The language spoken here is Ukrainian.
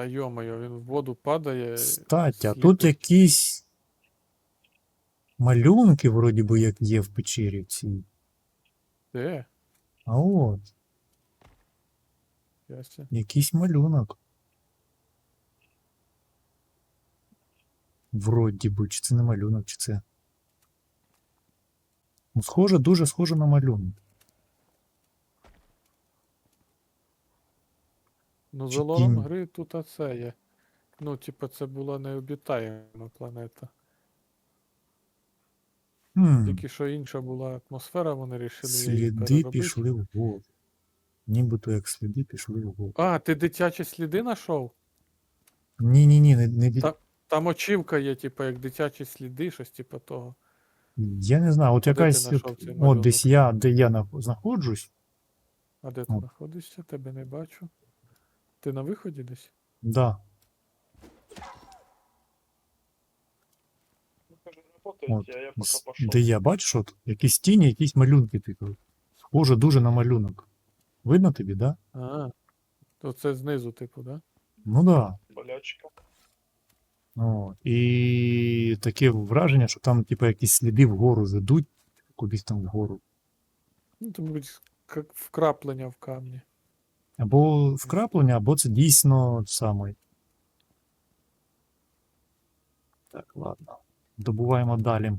Та йомайо, він в воду падає. Кстати, а тут якісь малюнки, вроді би, як є в печері цій. Де? А от, Яся. якийсь малюнок. Вроді би, чи це не малюнок, чи це. Ну, схоже, дуже схоже на малюнок. Ну, Чи за тінь? гри тут оце є. Ну, типа, це була необітаєма планета. Хм, Тільки що інша була атмосфера, вони рішили її сліди переробити. пішли вгору. Нібито як сліди пішли вгору. А, ти дитячі сліди знайшов? Ні-ні-ні, не, не від... Та- Там очівка є, типа, як дитячі сліди, щось типа того. Я не знаю, от Де ти якась. знайшов От, цей от десь я, де я на- знаходжусь, А де ти О. знаходишся? Тебе не бачу. Ти на виході десь? да. Ну, От, з- де я бачиш, от якісь тіні, якісь малюнки, типу. Схоже дуже на малюнок. Видно тобі, да? А. То це знизу, типу, да? Ну да. Болячка. О, і таке враження, що там, типу, якісь сліди вгору ведуть, кудись там вгору. Ну, то, мабуть, як вкраплення в камні. Або вкраплення, або це дійсно саме. Так, ладно. Добуваємо далі.